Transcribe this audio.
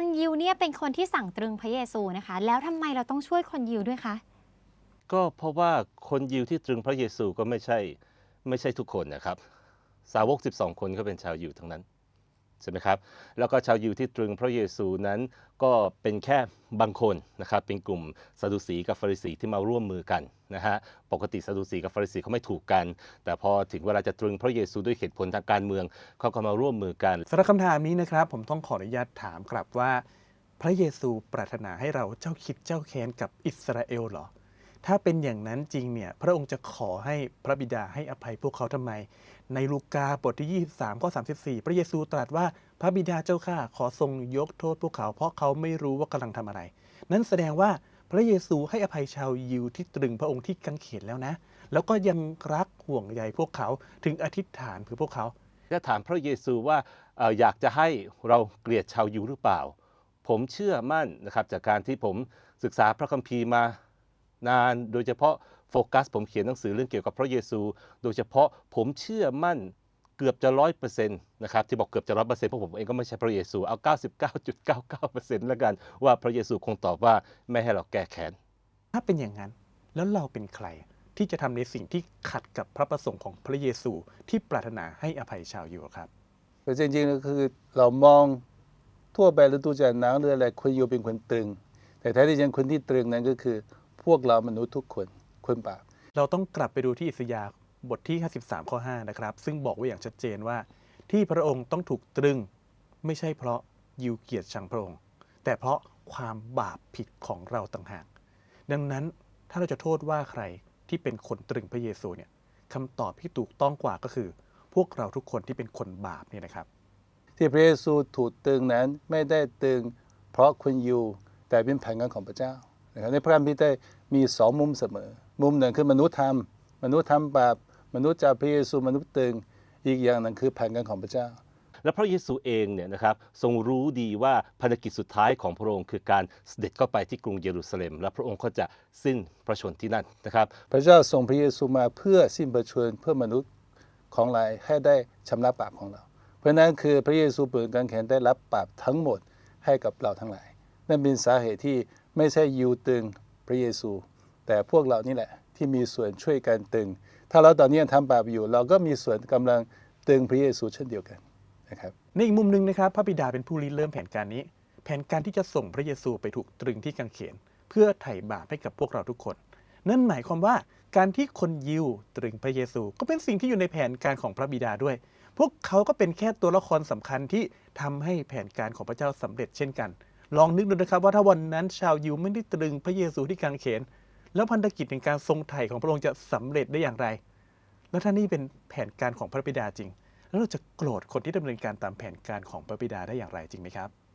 คนยิวเนี่ยเป็นคนที่สั่งตรึงพระเยซูนะคะ แล้วทำไมเราต้องช่วยคนยิวด้วยคะก็เพราะว่าคนยิวที่ตรึงพระเยซูก็ไม่ใช่ไม่ใช่ทุกคนนะครับ สาวก 12 คนก็เป็นชาวยิวทั้งนั้น ใช่ไหมครับแล้วก็ชาวยิวที่ตรึงพระเยซูนั้นก็เป็นแค่บางคนนะครับเป็นกลุ่มซาดูสีกับฟาริสีที่มาร่วมมือกันนะฮะปกติซาดูสีกับฟาริสีเขาไม่ถูกกัน แต่พอถึงเวลาจะตรึงพระเยซูด้วยเหตุผลทางการเมืองเขาก็มาร่วมมือกันสำหรับคำถามนี้นะครับ ผมต้องขออนุญาตถามกลับว่า พระเยซูปรารถนาให้เราเจ้าคิดเจ้าแค้นกับอิสราเอลเหรอ ถ้าเป็นอย่างนั้นจริงเนี่ยพระองค์จะขอให้พระบิดาให้อภัยพวกเขาทำไม ในลูกาบทที่ 23ข้อ34 พระเยซูตรัสว่าพระบิดาเจ้าข้าขอทรงยกโทษพวกเขา เพราะเขาไม่รู้ว่ากำลังทำอะไร นั่นแสดงว่าพระเยซูให้อภัยชาวยิวที่ตรึงพระองค์ที่กังเขนแล้วนะ แล้วก็ยังรักห่วงใยพวกเขาถึงอธิษฐานเพื่อพวกเขาถ้าถามพระเยซูว่าเอ่ออยากจะให้เราเกลียดชาวยิวหรือเปล่า ผมเชื่อมั่นนะครับจากการที่ผมศึกษาพระคัมภีร์มา นาน โดยเฉพาะโฟกัส ผมเขียนหนังสือเรื่องเกี่ยวกับพระเยซู โดยเฉพาะผมเชื่อมั่นเกือบจะร้อยเปอร์เซ็นต์นะครับที่บอกเกือบจะร้อยเปอร์เซ็นต์เพราะผมเองก็ไม่ใช่พระเยซูเอา 99.99%แล้วกันว่าพระเยซูคงตอบว่าไม่ให้เราแก้แค้นถ้าเป็นอย่างนั้นแล้วเราเป็นใครที่จะทำในสิ่งที่ขัดกับพระประสงค์ของพระเยซูที่ปรารถนาให้อภัยชาวยิวครับแต่จริงๆก็คือเรามองทั่วไปแล้วดูจากหนังเรื่องอะไรคนอยู่เป็นคนตรึง แต่แท้ที่จริงคนที่ตรึงนั้นก็คือ พวกเรามนุษย์ทุกคนคนบาปเราต้องกลับไปดูที่อิสยาห์บทที่ 53 ข้อ 5 นะครับ ซึ่งบอกไว้อย่างชัดเจนว่า ที่พระองค์ต้องถูกตรึง ไม่ใช่เพราะยิวเกียรติชังพระองค์ แต่เพราะความบาปผิดของเราต่างหาก ดังนั้นถ้าเราจะโทษว่าใครที่เป็นคนตรึงพระเยซูเนี่ยคำตอบที่ถูกต้องกว่าก็คือ พวกเราทุกคนที่เป็นคนบาปเนี่ยนะครับ ที่พระเยซูถูกตรึงนั้นไม่ได้ตรึง เพราะคนอยู่แต่เป็นแผนงานของพระเจ้า นะครับในพระคัมภีร์ได้มีสองมุมเสมอ มุมหนึ่งคือมนุษย์ทำมนุษย์ทำบาปมนุษย์จากพระเยซูมนุษย์ตรึงอีกอย่างหนึงคือแผนงานของพระเจ้า และพระเยซูเองเนี่ยนะครับทรงรู้ดีว่าภารกิจสุดท้ายของพระองค์คือการเสด็จเข้าไปที่กรุงเยรูซาเล็ม และพระองค์ก็จะสิ้นพระชนม์ที่นั่นนะครับ พระเจ้าส่งพระเยซูมาเพื่อสิ้นประชนม์เพื่อมนุษย์ของเราให้ได้ชำระบาปของเรา เพราะนั้นคือพระเยซูเปิดกางเขนได้รับบาปทั้งหมดให้กับเราทั้งหลาย นั่นเป็นสาเหตุที่ ไม่ใช่ยูตึงพระเยซู แต่พวกเรานี่แหละที่มีส่วนช่วยกันตึง ถ้าเราตอนนี้ยังทำบาปอยู่ เราก็มีส่วนกำลังตึงพระเยซูเช่นเดียวกันนะครับในอีกมุมหนึ่งนะครับพระบิดาเป็นผู้ริเริ่มแผนการนี้ แผนการที่จะส่งพระเยซูไปถูกตรึงที่กางเขน เพื่อไถ่บาปให้กับพวกเราทุกคน นั่นหมายความว่าการที่คนยิวตรึงพระเยซู ก็เป็นสิ่งที่อยู่ในแผนการของพระบิดาด้วย พวกเขาก็เป็นแค่ตัวละครสำคัญที่ทำให้แผนการของพระเจ้าสำเร็จเช่นกัน ลองนึกดูนะครับว่าถ้าวันนั้นชาวยิวไม่ได้ตรึงพระเยซูที่กางเขน แล้วพันธกิจในการทรงไถ่ของพระองค์จะสำเร็จได้อย่างไร แล้วถ้านี่เป็นแผนการของพระบิดาจริง แล้วเราจะโกรธคนที่ดำเนินการตามแผนการของพระบิดาได้อย่างไรจริงไหมครับ